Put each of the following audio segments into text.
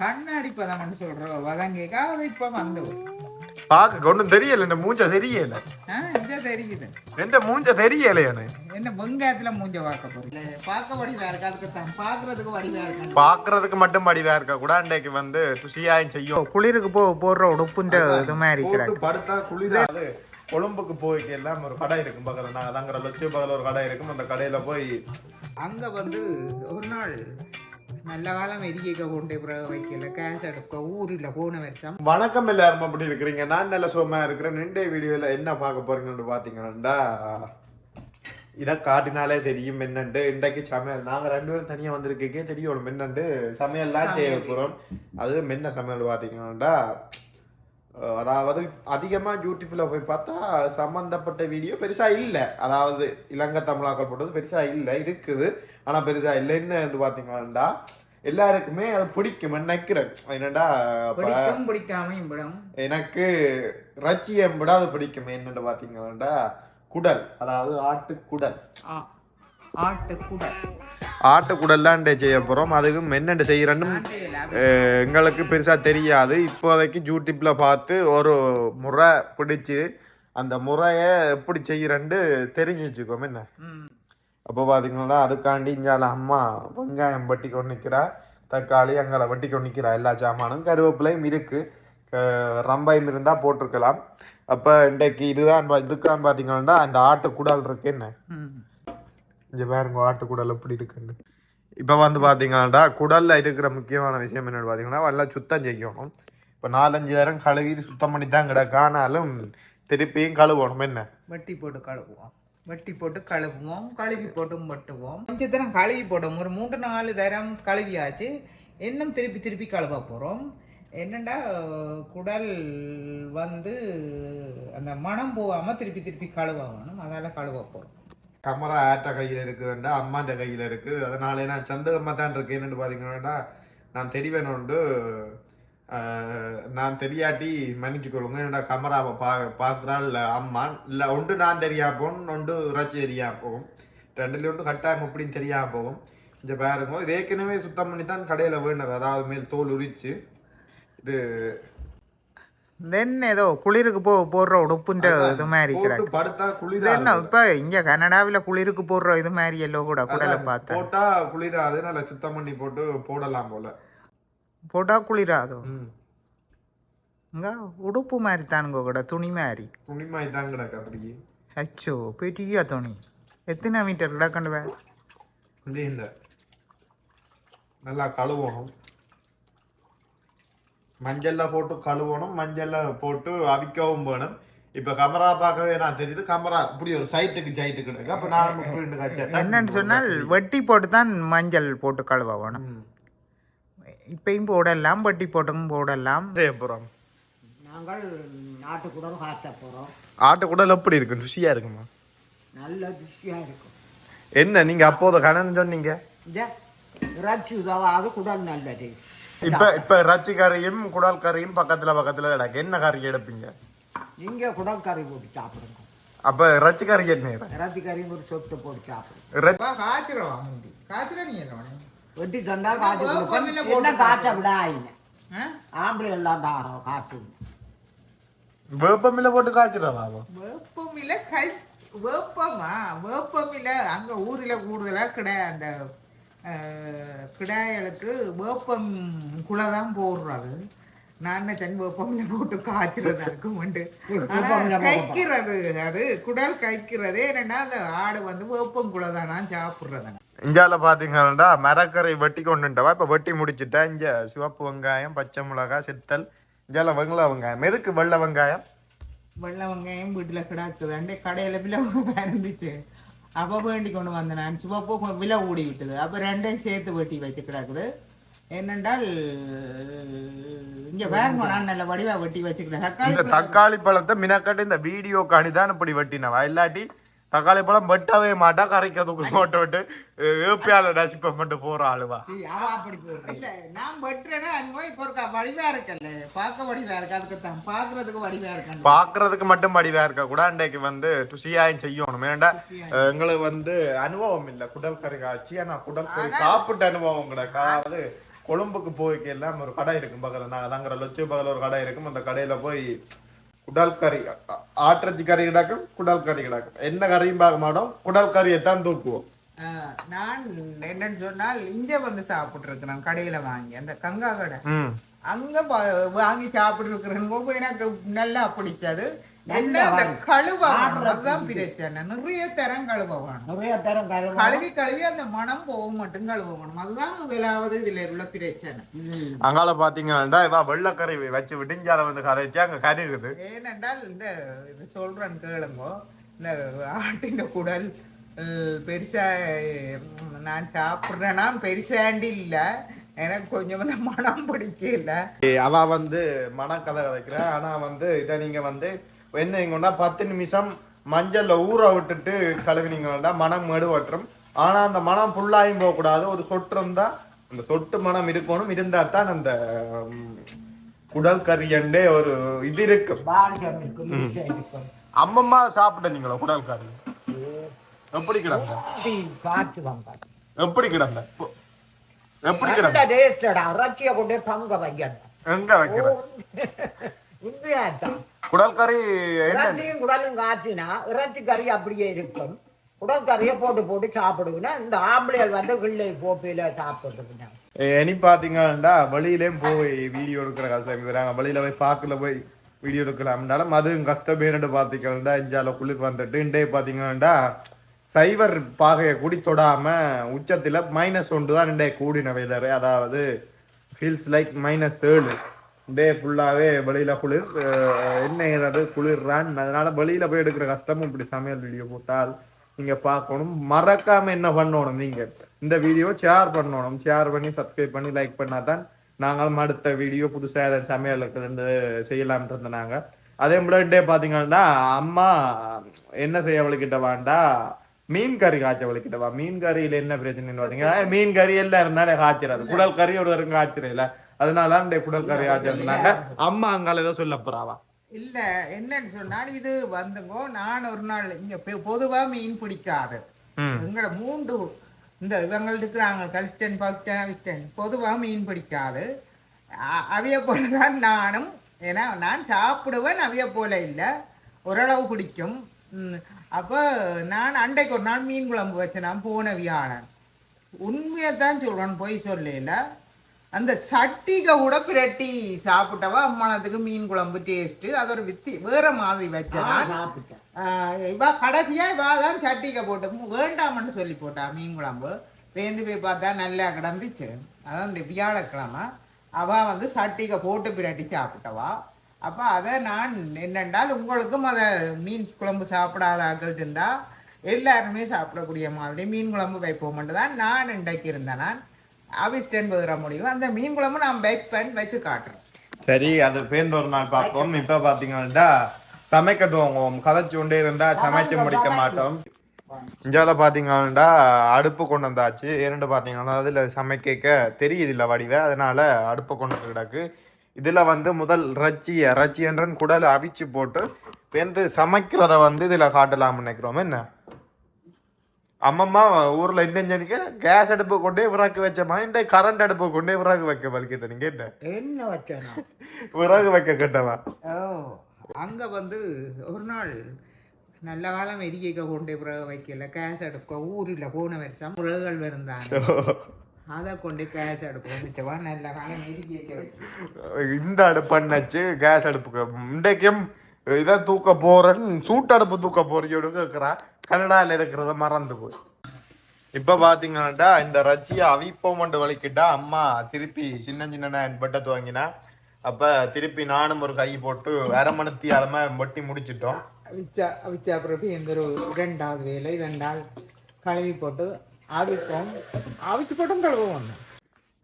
கண்ணாடி பதம்னு சொல்றோம் வதங்கிக்கா அது இப்ப வந்து பாக்க ஒண்ணும் தெரியல இந்த மூஞ்ச தெரியல. ஆ, இங்க தெரியுது. எந்த மூஞ்ச தெரியலையானு என்ன வெங்காயத்துல மூஞ்ச பார்க்க போறீங்க? பார்க்க வடிவா இருக்கு? அதுக்கு தான். பாக்குறதுக்கு வடிவா இருக்கு? பாக்குறதுக்கு மட்டும் படிவா இருக்க? கூட அன்றைக்கு வந்து ருசியாயும் செய்யும். குளிருக்கு போ போடுற உடுப்புன்ற இது மாதிரி போட்டு படுத்தா குளிராது கொழும்புக்கு போயிட்டு எல்லாம் ஒரு கடை இருக்கும் பக்கத்துல. நாங்க தங்குற லட்சிய பக்கத்துல ஒரு கடை இருக்கும். அந்த கடையில போய் அங்க வந்து ஒரு நாள் நல்ல காலம் எரிக்க கொண்டே வைக்கல. கேஸ் எடுக்க ஊரில் போன வருஷம். வணக்கம் எல்லாரும். அப்படி இருக்கிறீங்க? நான் நல்ல சுகமா இருக்கிறேன். நின்றே வீடியோல என்ன பார்க்க போறீங்கன்னு பாத்தீங்கன்னா இதை காட்டினாலே தெரியும் என்னண்டு. இன்றைக்கு சமையல். நாங்க ரெண்டு பேரும் தனியா வந்திருக்கே தெரியும் என்னண்டு. சமையல்லாம் செய்ய போறோம் அது என்ன சமையல் பாத்தீங்கன்னா அஹ் அதாவது அதிகமா யூடியூப்ல போய் பார்த்தா சம்பந்தப்பட்ட வீடியோ பெருசா இல்ல. அதாவது இலங்கை தமிழாக்கள் போட்டது பெருசா இல்ல இருக்குது. ஆனா பெருசா இல்ல என்னன்னு பாத்தீங்கன்னா எல்லாருக்குமே அது பிடிக்கும். நினைக்கிறேன். என்னடா பிடிக்கும் எனக்கு ரச்சியம் விட அது பிடிக்கும் என்னன்னு பாத்தீங்கன்னா குடல். அதாவது ஆட்டு குடல் ஆட்டு கூட ஆட்டு குடல்லாம் செய்ய போறோம். அதுக்கும் என்னென்ன செய்யறன்னு அஹ் எங்களுக்கு பெருசா தெரியாது. இப்போதைக்கு யூடியூப்ல பார்த்து ஒரு முறை பிடிச்சு அந்த முறையை எப்படி செய்யறன்னு தெரிஞ்சு வச்சுக்கோம். என்ன? அப்போ பார்த்தீங்கன்னா அதுக்காண்டி இஞ்சால அம்மா வெங்காயம் வெட்டி கொண்டு நிற்கிறா தக்காளி அங்கே வெட்டி கொண்டு நிற்கிறா எல்லா சாமானும் கருவேப்பிலையும் இருக்கு. க- ரம்பாயும் இருந்தால் போட்டிருக்கலாம். அப்போ இன்றைக்கு இதுதான் இதுக்கான்னு பார்த்தீங்கன்னா அந்த ஆட்டு குடல் இருக்கு. என்ன? இங்கே பாருங்க ஆட்டு குடல் எப்படி இருக்குன்னு. இப்போ வந்து பார்த்தீங்கன்னா குடலில் இருக்கிற முக்கியமான விஷயம் என்னென்னு பார்த்தீங்கன்னா நல்லா சுத்தம் செய்யணும். இப்போ நாலஞ்சு நேரம் கழுவி சுத்தம் பண்ணி தான் கிடக்கு. ஆனாலும் திருப்பியும் கழுவணும் என்ன? வெட்டி போட்டு கழுவுவோம். வெட்டி போட்டு கழுவுவோம். கழுவி போட்டும் மட்டுவோம் அஞ்சு தரம் கழுவி போடுவோம் ஒரு மூன்று நாலு தரம் கழுவியாச்சு. இன்னும் திருப்பி திருப்பி கழுவ போகிறோம் என்னண்டா குடல் வந்து அந்த மனம் போகாமல் திருப்பி திருப்பி கழுவணும். அதனால் கழுவ போகிறோம் கமரா ஆட்ட கையில் இருக்குதுண்டா அம்மாண்ட கையில் இருக்குது அதனால நான் சந்தகமாக தான் இருக்கேன்னு என்னன்னு பார்த்தீங்கன்னா நான் தெரிவேணுண்டு நான் தெரியாட்டி மன்னிச்சுக்கொள்ளுங்க. என்னடா கமராவை பா பார்க்குறாள் அம்மா. இல்லை ஒன்று நான் தெரியா போகும் ஒன்று ரச்சி தெரியா போகும். ரெண்டுலேயும் ஒன்று கட்டாயம் எப்படின்னு தெரியா போகும். இந்த பாருங்க. இது ஏற்கனவே சுத்தம் பண்ணி தான் கடையில் வேண்டது அதாவது மேல் தோல் உரிச்சு. இது தென் ஏதோ குளிருக்கு போ போடுற உடுப்புன்ற இது மாதிரி போட்டு கிடக்கு. என்ன இப்போ இங்கே கனடாவில் குளிருக்கு போடுற இது மாதிரி எல்லோ கூட குடலை பார்த்தேன். போட்டா குளிராது நல்லா சுத்தம் பண்ணி போட்டு போடலாம் போல. போட்டால் குளிராதோ இங்க உடுப்பு மாதிரி தானுங்க கூட துணி மாதிரி. துணிமாய் தான் கிடக்கு அப்படியே. அச்சோ பெரிய துணி. எத்தனை மீட்டர் கிடக்கண்டு நல்லா கழுவணும். மஞ்சள்ல போட்டு கழுவணும் மஞ்சள்ல போட்டு அவிக்கவும் வேணும். இப்ப கமரா பார்க்கவே நான் தெரியுது கமரா இப்படி ஒரு சைட்டுக்கு சைட்டு கிடக்கு. அப்ப நான் என்னன்னு சொன்னால் வெட்டி போட்டு தான் மஞ்சள் போட்டு கழுவ வேணும். இப்பயும் போடலாம் வெட்டி போட்டும் போடலாம். செய்ய போறோம். நாங்கள் நாட்டுக்குடன் காய்ச்ச போகிறோம் ஆட்டுக்குடல் எப்படி இருக்கு? ருசியா இருக்குமா? நல்ல ருசியாக இருக்கும். என்ன நீங்க அப்போது கணன்னு சொன்னீங்க? இந்த இறைச்சி உதவாது குடல் நல்லது. இப்ப இப்ப இறைச்சி கறியும் குடல் கறியும் பக்கத்துல பக்கத்துல கிடக்கு. என்ன கறி எடுப்பீங்க? நீங்கள் குடல் கறி போட்டு சாப்பிடுங்க. அப்ப இறைச்சி கறி என்ன இறைச்சி கறி ஒரு சொட்டு போட்டு சாப்பிடுங்க. காய்ச்சிரும் முந்தி. காய்ச்சிர நீ என்ன வெட்டி தந்தால் காய்ச்சி என்ன போட்டு காய்ச்ச விடாயிங்க ஆம்பளை எல்லாம் தாரோம் காய்ச்சி வேப்பமில்ல போட்டு காய்ச்சிடவா வேப்பமில்ல கை வேப்பமா? வேப்பமில்ல. அங்க ஊர்ல கூடுதலா கிடா அந்த கிடாய்களுக்கு வேப்பம் குலை தான் போடுறது. நான் தன் வேப்பமில்ல போட்டு காய்ச்சிறது இருக்குமெண்டு கைக்கிறது அது குடல் கைக்கிறது என்னன்னா அந்த ஆடு வந்து வேப்பம் குலை தானா சாப்பிடுறது இஞ்சால பாத்தீங்கன்னா மரக்கரை வெட்டி கொண்டுட்டவா இப்ப வெட்டி முடிச்சுட்டா. இங்க சிவப்பு வெங்காயம் பச்சை மிளகாய் சித்தல் இஞ்சால வெள்ளை வெங்காயம். எதுக்கு வெள்ளை வெங்காயம்? வெள்ளை வெங்காயம் வீட்டில் கிடாக்குது. கடையில் விலை இருந்துச்சு அப்போ வேண்டி கொண்டு வந்தேன் நான் சிவப்பு விலை ஊடி விட்டது அப்போ ரெண்டையும் சேர்த்து வெட்டி வச்சு கிடக்குது என்னென்றால் இங்கே வேறுங்க நான் நல்ல வடிவா வெட்டி வச்சுக்கிறேன் தக்காளி இந்த தக்காளி பழத்தை மினக்கட்டு இந்த வீடியோ தான் இப்படி வெட்டினவா இல்லாட்டி தக்காளி பழம் வெட்டவே மாட்டா கரைக்கிறதுக்கு போட்டு விட்டு ஏப்பியால நசிப்ப மட்டும் போற ஆளுவா. அப்படி இல்ல நான் வெட்டுறேன்னா அங்கே இப்போ இருக்க வடிவா இருக்கல்ல. பார்க்க வடிவா இருக்கு? அதுக்கு தான் பார்க்கறதுக்கு வடிவா இருக்கேன் பாக்குறதுக்கு மட்டும் படிவா இருக்க? கூட அன்றைக்கு வந்து ருசியாயும் செய்யணும். ஏன்டா எங்களுக்கு வந்து அனுபவம் இல்ல. குடல் கறி காய்ச்சி ஆனா குடல் கறி சாப்பிட்ட அனுபவம் கிடக்கு அதாவது கொழும்புக்கு போய்க்கு எல்லாம் ஒரு கடை இருக்கும் பக்கத்துல. நாங்க தங்குற லொச்சு பக்கத்துல ஒரு கடை இருக்கும். அந்த கடையில போய் குடல் கறி ஆட்டிறைச்சி கறி கிடக்கும் குடல் கறி கிடக்கும். என்ன கறியும் பார்க்க மாட்டோம் குடல் கறியை தான் தூக்குவோம். ஆஹ் நான் என்னன்னு சொன்னால் இங்க வந்து சாப்பிட்டு இருக்கிறேன் கடையில வாங்கி அந்த கங்கா கடை. அங்க வாங்கி சாப்பிட்டு இருக்கிறேன் எனக்கு நல்லா பிடிச்சது நிறைய தரம் கழுவ வேணும் நிறைய தரம் கழுவ கழுவி அந்த மனம் போக மட்டும் கழுவ வேணும் அதுதான் முதலாவது இதுல உள்ள பிரச்சனை. அங்கால பாத்தீங்கன்னா இவ வெள்ளக்கறி வச்சு விடிஞ்சால வந்து கரைச்சு அங்க கறி இருக்குது. ஏனென்றால் இந்த இது சொல்றேன் கேளுங்கோ. இந்த ஆட்டின் குடல் பெருசா நான் சாப்பிட்றேன்னா பெருசாண்டி இல்ல. எனக்கு கொஞ்சம் வந்து மனம் பிடிக்கல. அவ வந்து மனக்கதை வைக்கிற. ஆனா வந்து இதை நீங்க வந்து என்ன பத்து நிமிஷம் மஞ்சள்ல ஊற விட்டுட்டு கழுவினீங்கன்னா மனம் மெடுவற்றும் ஆனா அந்த மனம் ஃபுல்லாயும் போகக்கூடாது. ஒரு சொட்டு இருந்தா அந்த சொட்டு மனம் இருக்கணும். இருந்தா தான் அந்த குடல் கறியண்டே ஒரு இது இருக்கும். அம்மம்மா சாப்பிட்டீங்களா குடல் கறி? எப்படி கிடந்த? எப்படி கிடந்த? எப்படி கிடந்த? எங்க வைக்கிற? உண்மையாத்தான் குடல் கறி இறைச்சியும் குடலும் காய்ச்சினா இறைச்சி கறி அப்படியே இருக்கும். குடல் கறியை போட்டு போட்டு சாப்பிடுவேன்னா இந்த ஆம்பளைகள் வந்து கிள்ளை கோப்பையில சாப்பிட்டுருக்குங்க இனி பாத்தீங்கன்னா வெளியிலேயும் போய் வீடியோ எடுக்கிற கஷ்டம் இருக்கிறாங்க வெளியில போய் பார்க்கல போய் வீடியோ எடுக்கலாம்னாலும் அதுவும் கஷ்டமேனு பாத்தீங்கன்னா இஞ்சால குளிர் வந்துட்டு இண்டே பாத்தீங்கன்னா சைவர் பாகையை கூடி தொடாம உச்சத்துல மைனஸ் ஒன்று தான் இண்டே கூடின வெதர் அதாவது ஃபீல்ஸ் லைக் மைனஸ் ஏழு. டே ஃபுல்லாகவே வெளியில் குளிர் என்ன ஏறது குளிர்றான் அதனால வெளியில் போய் எடுக்கிற கஷ்டமும் இப்படி சமையல் வீடியோ போட்டால் நீங்க பார்க்கணும். மறக்காமல் என்ன பண்ணணும் நீங்க? இந்த வீடியோ ஷேர் பண்ணணும். ஷேர் பண்ணி சப்ஸ்கிரைப் பண்ணி லைக் பண்ணாதான் நாங்களும் அடுத்த வீடியோ புதுசாக சமையலுக்கு இருந்து செய்யலாம்னு இருந்தாங்க அதே முன்னாடியே பார்த்தீங்கன்னா அம்மா என்ன செய்ய வழிக்கிட்ட வேண்டா? மீன் கறி காய்ச்ச அவளுக்கிட்ட வா. மீன் கறியில என்ன பிரச்சனைன்னு பார்த்தீங்கன்னா மீன் கறி எல்லாம் இருந்தாலே காய்ச்சிடாது குடல் கறி ஒரு வரும் காய்ச்சிடல அதனால குடல் கறி காய்ச்சிருந்தாங்க அம்மா அங்கால ஏதோ சொல்ல போறாவா? இல்ல என்னன்னு சொன்னால் இது வந்துங்கோ நான் ஒரு நாள் இங்க பொதுவா மீன் பிடிக்காது. எங்களோட மூன்று இந்த இவங்க இருக்கிறாங்க கலிஸ்டன் பால்ஸ்டன் அவிஸ்டன் பொதுவா மீன் பிடிக்காது. அவிய போல தான் நானும் ஏன்னா நான் சாப்பிடுவேன் அவிய போல இல்லை. ஓரளவு பிடிக்கும். அப்போ நான் அண்டைக்கு ஒரு நாள் மீன் குழம்பு வச்சேன் நான் போன வியாழன் உண்மையை தான் சொல்றேன் போய் சொல்லல. அந்த சட்டிக கூட பிரட்டி சாப்பிட்டவா அம்மானத்துக்கு மீன் குழம்பு டேஸ்ட் அது ஒரு வித்தி வேற மாதிரி ஆஹ் இவ கடைசியா இவ தான் சட்டிக்க போட்டு வேண்டாம்னு சொல்லி போட்டா மீன் குழம்பு. வேந்து போய் பார்த்தா நல்லா கிடந்துச்சு. அதான் இந்த வியாழக்கிழமை. அவ வந்து சட்டிக்க போட்டு பிரட்டி சாப்பிட்டவா. அப்ப அதை நான் என்னென்றால் உங்களுக்கும் அதை மீன் குழம்பு சாப்பிடாத ஆக்கள் இருந்தா எல்லாருமே சாப்பிடக்கூடிய மாதிரி மீன் குழம்பு வைப்போம்ட்டு தான் நான் இன்றைக்கு இருந்தேன். நான் ஆபிஸ்டன் போகிற முடியும் அந்த மீன் குழம்பு நான் வைப்பேன் வச்சு காட்டுறேன் சரி அது பேருந்து ஒரு நாள் பார்ப்போம். இப்ப பாத்தீங்கன்னா சமைக்க துவங்குவோம். கதைச்சு கொண்டே இருந்தா சமைச்சு முடிக்க மாட்டோம். இஞ்சால பாத்தீங்கன்னா அடுப்பு கொண்டு வந்தாச்சு. இரண்டு பாத்தீங்கன்னா அதுல சமைக்க தெரியுது இல்ல வடிவ. அதனால அடுப்பு கொண்டு கிடக்கு. இதுல வந்து முதல் ரச்சிய ரச்சியன்றன் குடல் அவிச்சு போட்டு வெந்து சமைக்கிறத வந்து இதுல காட்டலாம்னு நினைக்கிறோம். என்ன? அம்மம்மா ஊர்ல இன்னஞ்சனிக்க கேஸ் அடுப்பு கொண்டே விறகு வச்ச மாதிரி கரண்ட் அடுப்பு கொண்டே விறகு வைக்க வலிக்கிட்ட நீங்க என்ன? என்ன வச்சேனா? விறகு வைக்க கேட்டவா? ஓ அங்கே வந்து ஒரு நாள் நல்ல காலம் எரிக்க கொண்டே பிறகு வைக்கல. கேஸ் அடுக்க ஊரில் போன வருஷம் பிறகுகள் இருந்தாங்க அதை கொண்டு கேஸ் அடுப்பு வந்துச்சவா நல்ல காலம் எரிக்க வைக்க இந்த அடுப்பண்ணாச்சு கேஸ் அடுப்புக்கு. இன்றைக்கும் இதை தூக்க போறேன். சூட்டு அடுப்பு தூக்க போறீங்க இருக்கிறா. கனடால இருக்கிறத மறந்து போய். இப்ப பாத்தீங்கன்னா இந்த ரச்சியை அவிப்போம் கொண்டு வலிக்கிட்டா அம்மா திருப்பி சின்ன சின்ன பட்டத்து வாங்கினா அப்ப திருப்பி நானும் ஒரு கை போட்டு அரை மணித்தி அரை வெட்டி முடிச்சிட்டோம். அவிச்சா அவிச்சா பிறகு எந்த ஒரு இரண்டாவது வேலை ரெண்டாள் கழுவி போட்டு அவிப்போம். அவிச்சு போட்டும் கழுவுவோம்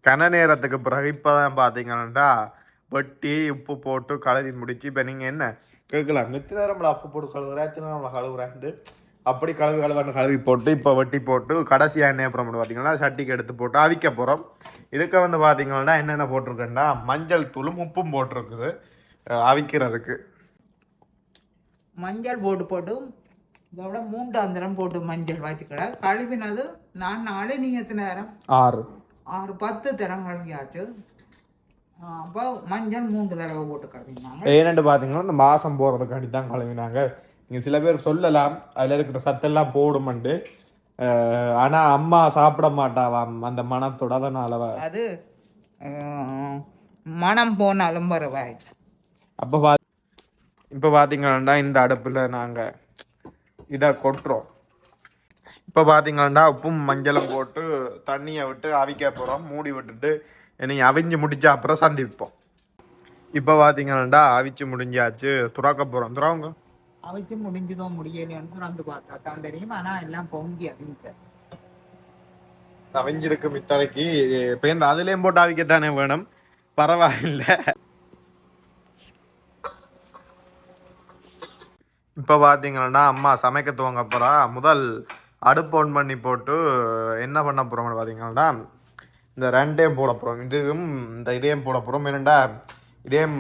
கன நேரத்துக்கு பிறகு இப்பதான் பாத்தீங்கன்னா வெட்டி உப்பு போட்டு கழுவி முடிச்சு. இப்ப நீங்க என்ன? கேட்கலாம். நித்து நேரம்ல உப்பு போட்டு கழுவுறா எத்தனை நேரம் கழுவுறாண்டு அப்படி கழுவி கழுவான்னு கழுவி போட்டு இப்போ வெட்டி போட்டு கடைசியாக என்ன அப்புறம் பார்த்தீங்கன்னா சட்டிக்கு எடுத்து போட்டு அவிக்க போகிறோம் இதுக்கு வந்து பார்த்தீங்கன்னா என்னென்ன போட்டிருக்கேன்னா மஞ்சள் தூளும் உப்பும் போட்டிருக்குது அவிக்கிறதுக்கு. மஞ்சள் போட்டு போட்டு இதோட மூன்றாந்திரம் போட்டு மஞ்சள் வச்சுக்கட கழுவினது நான் நாளை நீ எத்தனை நேரம் ஆறு. ஆறு பத்து தரம் கழுவியாச்சு. அப்போ மஞ்சள் மூன்று தடவை போட்டு கழுவினாங்க. ஏனென்று பார்த்தீங்கன்னா இந்த மாதம் போகிறதுக்காண்டி தான் கழுவினாங்க. நீங்கள் சில பேர் சொல்லலாம் அதில் இருக்கிற சத்தெல்லாம் போடுமெண்டு. ஆனால் அம்மா சாப்பிட மாட்டாவாம் அந்த மனத்தோட அதனால அது மனம் போனாலும் பரவாயில்லை. அப்போ பா இப்போ பார்த்தீங்கன்னா இந்த அடுப்பில் நாங்கள் இதை கொட்டுறோம். இப்போ பார்த்தீங்கன்னா உப்பும் மஞ்சளும் போட்டு தண்ணியை விட்டு அவிக்க போகிறோம் மூடி விட்டுட்டு இனி அவிஞ்சு முடிச்ச அப்புறம் சந்திப்போம். இப்போ பார்த்தீங்கன்னா அவிச்சு முடிஞ்சாச்சு. துறக்க போகிறோம் துறவுங்க. அவிச்சு முடிஞ்சதோ முடியலையோன்னு திறந்து பார்த்தா தான் தெரியும். ஆனால் எல்லாம் பொங்கி அவிஞ்சேன் அவிஞ்சிருக்கு மித்தரைக்கு இப்போ இந்த அதுலேயும் போட்டு அவிக்கத்தானே வேணும். பரவாயில்லை. இப்போ பார்த்தீங்கன்னா அம்மா சமைக்க துவங்க போகிறா முதல் அடுப்பு ஆன் பண்ணி போட்டு என்ன பண்ண போகிறோம்னு பார்த்தீங்கன்னா இந்த ரெண்டையும் போட போகிறோம் இதுவும் இந்த இதையும் போட போகிறோம் என்னண்டா இதையும்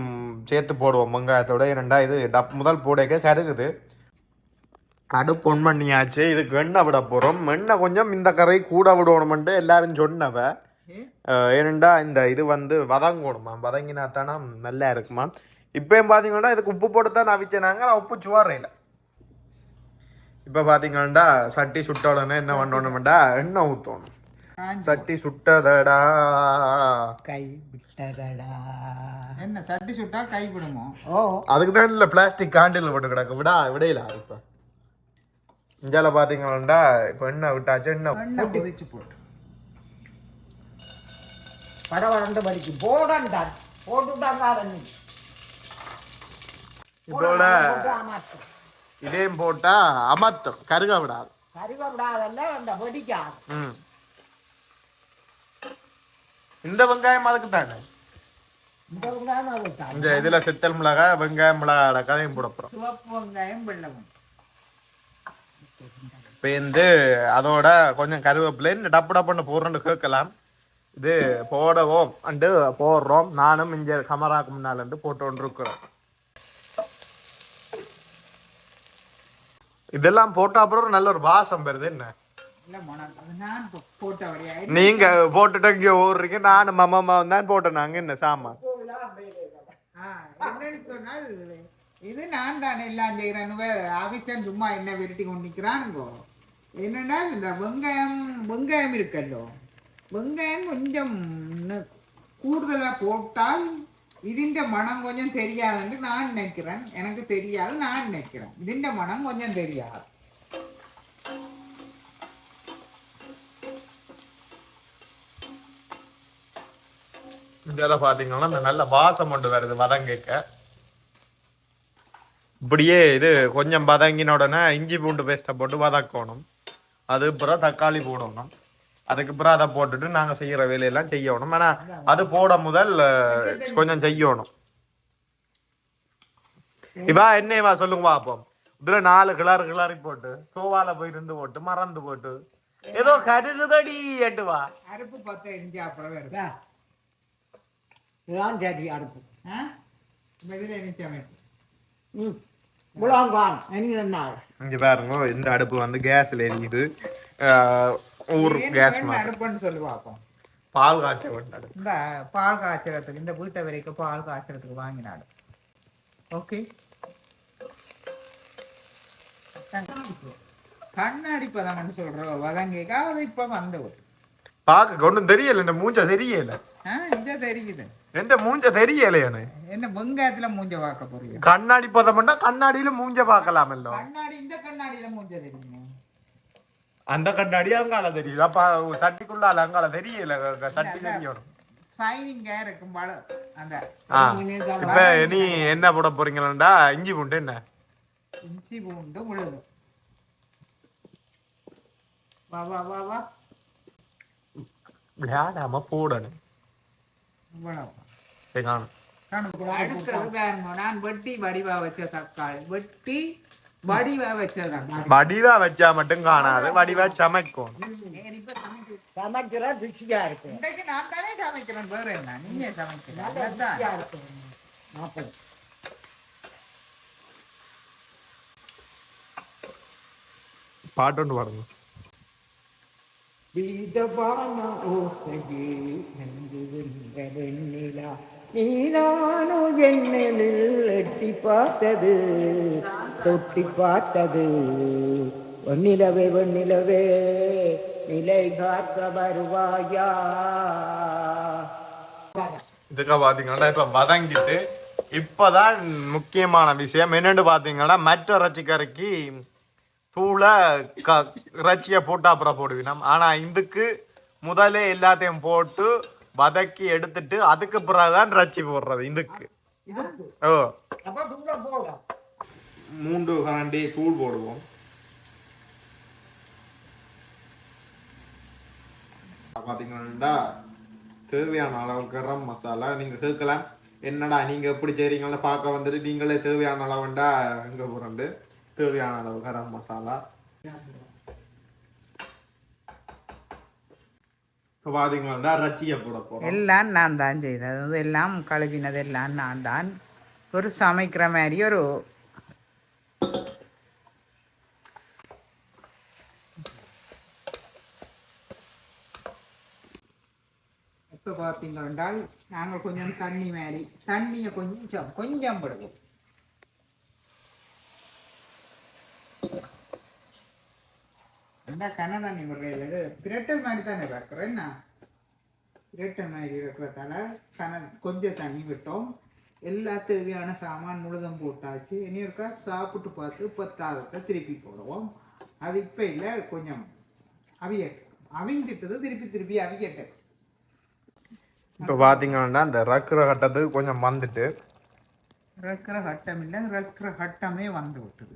சேர்த்து போடுவோம் வெங்காயத்தோட. என்னண்டா இது டப் முதல் போடைக்க கருகுது. அடுப்பு ஒன் பண்ணியாச்சு. இதுக்கு எண்ணெய் விட போகிறோம் எண்ணெய் கொஞ்சம் இந்த கரை கூட விடணுமென்ட்டு எல்லாரும் சொன்னவ. ஏனெண்டா இந்த இது வந்து வதங்கணுமா? வதங்கினா தானே நல்லா இருக்குமா? இப்பயும் பார்த்தீங்கன்னா இதுக்கு உப்பு போட்டு தான் அவிச்சனாங்க. நான் உப்பு சுவாரையில். இப்போ பார்த்தீங்கன்னா சட்டி சுட்ட உடனே என்ன பண்ணணுமெண்டா எண்ணெய் ஊற்றணும் சட்டி சுட்டதடா. கை விட்டதடா. என்ன சட்டி சுட்டா கைவிடுமோ ஓ. அதுக்கு தான் இல்லை பிளாஸ்டிக் காண்டில் போட்டு கிடக்கு. விடா விடையில இப்போ. இஞ்சால பார்த்தீங்கன்னா இப்போ எண்ணெய் விட்டாச்சு எண்ணெய் கொதிச்சு போட்டு. பட வளர்ந்து படிக்கு. போடண்டா. போட்டுட்டாங்க இதோட இதையும் போட்டா அமர்த்தம். கருக விடாது. கருக விடாதல்ல அந்த வெடிக்காது. ம். இந்த வெங்காயம் அதுக்கு தானே இந்த இதுல செத்தல் மிளகாய் வெங்காயம் மிளகாயோட கதையும் போட போறோம். இப்போ வந்து அதோட கொஞ்சம் கருவேப்பிலை டப்பு டப்புன்னு போடுறோன்னு கேட்கலாம் இது போடவும் அண்டு போடுறோம். நானும் இங்க கமராக்கு முன்னால இருந்து போட்டு இருக்கிறோம் இதெல்லாம் போட்ட அப்புறம் நல்ல ஒரு வாசம் வருது என்ன? இல்லை மனம் அது நான் போ- போட்ட வழியா நீங்க போட்டுட்டு இங்க ஓடுறீங்க நானும் மாமா தான் போட்டோம் நாங்க என்ன சாமான் ஆ, என்னன்னு சொன்னால் இது நான் தான் எல்லாம் செய்கிறேன்னு ஆபிஸ்டன் சும்மா என்ன விரட்டி கொண்டு நிற்கிறானுங்கோ என்னன்னா இந்த வெங்காயம் வெங்காயம் இருக்கல்லோ வெங்காயம் கொஞ்சம் இன்னும் கூடுதலா போட்டால் ഇതിന്റെ மனம் கொஞ்சம் தெரியாதுன்னு நான் நினைக்கிறேன் எனக்கு தெரியாது நான் நினைக்கிறேன் ഇതിന്റെ மனம் கொஞ்சம் தெரியாது இதில் பார்த்தீங்கன்னா இந்த நல்ல வாசம் கொண்டு வருது வதங்கிக்க இப்படியே இது கொஞ்சம் வதங்கின உடனே இஞ்சி பூண்டு பேஸ்ட்டை போட்டு வதக்கணும். அது பிறகு தக்காளி போடணும். அதுக்கு பிறகு அதை போட்டுட்டு நாங்கள் செய்கிற வேலையெல்லாம் செய்யணும். ஆனால் அது போட முதல் கொஞ்சம் செய்யணும். இவா என்னவா சொல்லுங்க பாப்போம் இதுல நாலு கிளாறு கிளாரி போட்டு சோவால போய் இருந்து போட்டு மறந்து போட்டு ஏதோ கருதுதடி எட்டுவா அறுப்பு பத்து எரிஞ்சு அப்புறம் இதுதான் சரி அடுப்பு. இதில் சமைச்சு ம். முழங்கான் எனக்கு என்ன இங்க பாருங்க இந்த அடுப்பு வந்து கேஸ்ல எரியுது. ஆஹ் ஊர் கேஸ் அடுப்புன்னு சொல்லி பார்ப்போம் பால் காய்ச்ச வேண்டிய அடுப்பு. இந்த பால் காய்ச்சறதுக்கு இந்த வீட்டை வரைக்கும் பால் காய்ச்சறதுக்கு வாங்கினாடு ஓகே. கண்ணாடி பதம்னு சொல்ற வதங்கிக்க அது இப்ப வந்து பார்க்க ஒன்றும் தெரியல இந்த மூஞ்ச தெரியல. தெரியுது. எந்த மூஞ்ச தெரியலையானு என்ன வெங்காயத்துல மூஞ்ச பார்க்க போறீங்க? கண்ணாடி பதம்னா கண்ணாடியில மூஞ்ச பார்க்கலாமல்லோ கண்ணாடி இந்த கண்ணாடியில மூஞ்ச தெரியுங்க அந்த கண்ணாடி அங்கால தெரியுது? அப்ப சட்டிக்குள்ளால அங்கால தெரியல? சட்டி தெரியணும் இப்ப நீ என்ன போட போறீங்களா இஞ்சி பூண்டு என்ன? இஞ்சி பூண்டு முழுது வா வா வா வா. விளையாடாம போடணும் பாருங்க நான் வெட்டி வடிவா வச்ச தக்காளி வெட்டி வடிவா வச்ச தக்காளி வடிவா வச்சா மட்டும் காணாது. வடிவா சமைக்கும். சமைக்கிற இருக்கு. இன்றைக்கு நான் தானே சமைக்கிறேன். வேற என்ன? சமைக்கிறேன் பாட்டு ஒன்று பாடுங்க. பீதபான ஓசையே நன்கு வென்ற வெண்ணிலா. நீனானோ என்னில் எட்டி பார்த்தது தொட்டி பார்த்தது. வெண்ணிலவே வெண்ணிலவே நிலை காக்க வருவாயா? இதுக்காக பாத்தீங்கன்னா இப்ப வதங்கிட்டு இப்பதான் முக்கியமான விஷயம் என்னன்னு பாத்தீங்கன்னா மற்ற ரசிகருக்கு தூளை க இறைச்சியை போட்டு அப்புறம் போடுவினோம் ஆனால் இதுக்கு முதலே எல்லாத்தையும் போட்டு வதக்கி எடுத்துட்டு அதுக்கு பிறகுதான் இறைச்சி போடுறது இதுக்கு ஓ. மூன்று கரண்டி தூள் போடுவோம். பார்த்தீங்கன்னா தேவையான அளவு கரம் மசாலா நீங்கள் கேட்கலாம் என்னடா நீங்கள் எப்படி செய்கிறீங்கன்னு பார்க்க வந்துட்டு நீங்களே தேவையான அளவுண்டா இங்க புரண்டு தேவையான அளவு கரம் மசாலா இப்போ பாத்தீங்கன்னா ரச்சியை போட போறோம் எல்லாம் நான் தான் செய்தது அதாவது எல்லாம் கழுவினது எல்லாம் நான் தான் ஒரு சமைக்கிற மாதிரி ஒரு இப்போ பார்த்தீங்கன்னா நாங்கள் கொஞ்சம் தண்ணி மாதிரி தண்ணியை கொஞ்சம் கொஞ்சம் விடுவோம் என்ன விடுறது இது பிரட்டல் மாதிரி தானே பார்க்குறேன் என்ன? பிரட்டல் மாதிரி இருக்கிறதால கன கொஞ்சம் தண்ணி விட்டோம். எல்லா தேவையான சாமான் முழுதும் போட்டாச்சு. இனி இருக்கா சாப்பிட்டு பார்த்து பத்தாதத்தை திருப்பி போடுவோம். அது இப்போ இல்லை கொஞ்சம் அவியட்டு அவிஞ்சிட்டது திருப்பி திருப்பி அவியட்டு. இப்போ பாத்தீங்கன்னா இந்த ரக்குற கட்டத்துக்கு கொஞ்சம் வந்துட்டு ரக்கிற கட்டம் இல்லை ரக்கிற கட்டமே வந்து விட்டுது.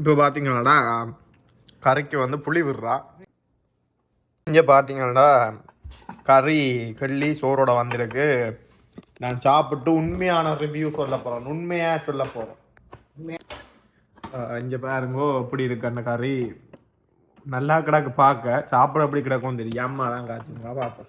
இப்போ பார்த்தீங்கன்னா கறிக்கு வந்து புளி விடுறா. இங்கே பார்த்தீங்கன்னா கறி கள்ளி சோறோட வந்திருக்கு. நான் சாப்பிட்டு உண்மையான ரிவ்யூ சொல்ல போகிறேன் உண்மையாக சொல்ல போகிறேன் இங்கே பாருங்கோ எப்படி இருக்கு அந்த கறி. நல்லா கிடக்கு பார்க்க. சாப்பிட எப்படி கிடக்கும் தெரியும். அம்மா தான் காய்ச்சுங்க பார்ப்போம்.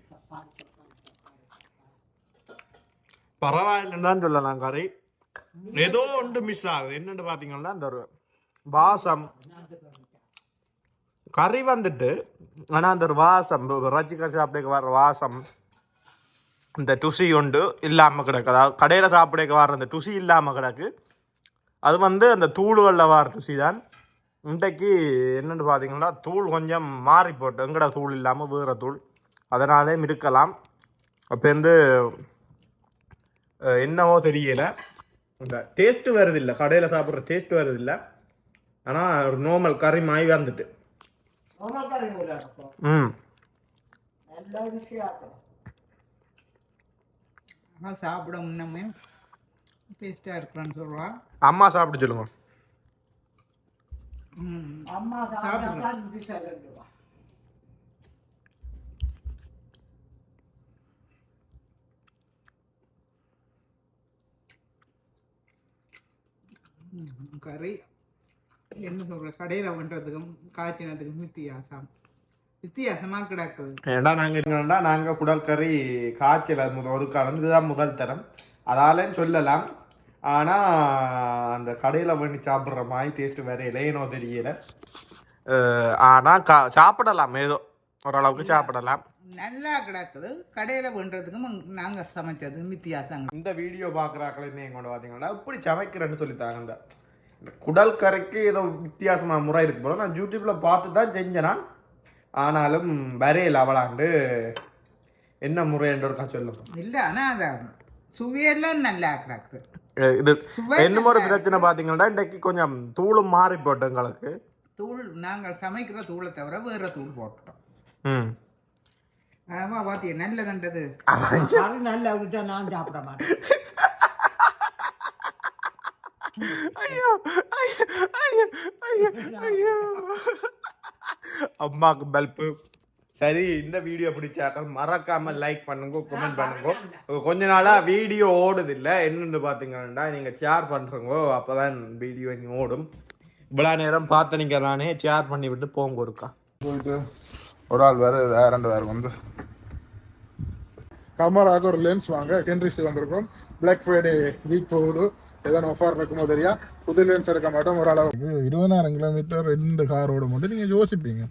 பரவாயில்லன்னு தான் சொல்லலாம் கறி. ஏதோ ஒன்று மிஸ் ஆகுது. என்னென்னு பார்த்தீங்கன்னா அந்த ஒரு வாசம். கறி வந்துட்டு ஆனால் அந்த ஒரு வாசம் ரச்சி கறி சாப்பிட வர வாசம் இந்த துசி உண்டு இல்லாமல் கிடக்கு. அதாவது கடையில் சாப்பிடக்கு வர அந்த டுசி இல்லாமல் கிடக்கு. அது வந்து அந்த தூள்களில் வர துசி தான். இன்றைக்கு என்னென்னு பார்த்தீங்கன்னா தூள் கொஞ்சம் மாறி போட்டு எங்கட தூள் இல்லாமல் வேறு தூள். அதனாலே இருக்கலாம். அப்போ வந்து என்னவோ தெரியல. இந்த டேஸ்ட்டு வருதில்லை. கடையில் சாப்பிட்ற டேஸ்ட் வருதில்லை. ஆனால் ஒரு நார்மல் கறி மாய் வந்துட்டு. ம். சாப்பிட முன்னமே டேஸ்ட்டாக இருக்கிறான்னு சொல்கிறான் அம்மா சாப்பிட்டு சொல்லுங்க. ம். அம்மா சாப்பிட்டா கறி என்ன சொல்கிற கடையில் பண்ணுறதுக்கும் காய்ச்சினதுக்கும் வித்தியாசம். வித்தியாசமாக கிடக்குது. ஏன்டா நாங்கள் என்னன்னா நாங்கள் குடல் கறி காய்ச்சல் அது முதல் ஒரு காலம் இதுதான் முதல் தரம். அதாலேன்னு சொல்லலாம். ஆனால் அந்த கடையில் பண்ணி சாப்பிட்ற மாதிரி டேஸ்ட் வேற இல்லையனோ தெரியல. ஆனால் கா சாப்பிடலாம் ஏதோ. ஓரளவுக்கு சாப்பிடலாம். நல்லா கிடக்குது. கடையில் பண்ணுறதுக்கும் நாங்கள் சமைச்சதுக்கும் வித்தியாசம் இந்த வீடியோ பார்க்குறாக்கள் என்ன பார்த்தீங்கன்னா இப்படி சமைக்கிறேன்னு சொல்லித்தாங்க இந்த இந்த குடல் கறிக்கு ஏதோ வித்தியாசமான முறை இருக்கு போல. நான் யூடியூப்பில் பார்த்து தான் செஞ்சேனா. ஆனாலும் வரையில் அவளாண்டு. என்ன முறைன்ற ஒரு சொல்லுங்க. இல்லை ஆனால் அதை சுவையெல்லாம் நல்லா கிடக்குது. இது சுவை என்ன ஒரு பிரச்சனை பார்த்தீங்கன்னா இன்றைக்கு கொஞ்சம் தூளும் மாறி போட்டு எங்களுக்கு. தூள் நாங்கள் சமைக்கிற தூளை தவிர வேறு தூள் போட்டுட்டோம். ம். அதான் பாத்தியா நல்லதுன்றது. அது நல்ல விட்டா நான் சாப்பிட மாட்டேன். ஐயோ ஐயோ ஐயோ ஐயோ அம்மாக்கு பல்பு சரி இந்த வீடியோ பிடிச்சாக்க மறக்காம லைக் பண்ணுங்க கமெண்ட் பண்ணுங்க. கொஞ்ச நாளா வீடியோ ஓடுது இல்ல என்னன்னு பாத்தீங்கன்னா நீங்க ஷேர் பண்றீங்க அப்பதான் வீடியோ இனி ஓடும். இவ்வளவு நேரம் பார்த்து நீங்க நானே ஷேர் பண்ணி விட்டு போங்க ஒருக்கா. போயிட்டு ஒரு ஆள் வேறு ரெண்டு பேர் வந்து. கமராக ஒரு லென்ஸ் வாங்க. கென்ட்ரிஸ் வந்திருக்கோம் பிளாக் ஃப்ரைடே வீக் போகுது. ஏதாவது ஆஃபர் இருக்குமோ தெரியா? புது லென்ஸ் எடுக்க மாட்டோம் ஒரு அளவுக்கு இருபதாயிரம் கிலோமீட்டர் ரெண்டு காரோட மட்டும் நீங்கள் யோசிப்பீங்க.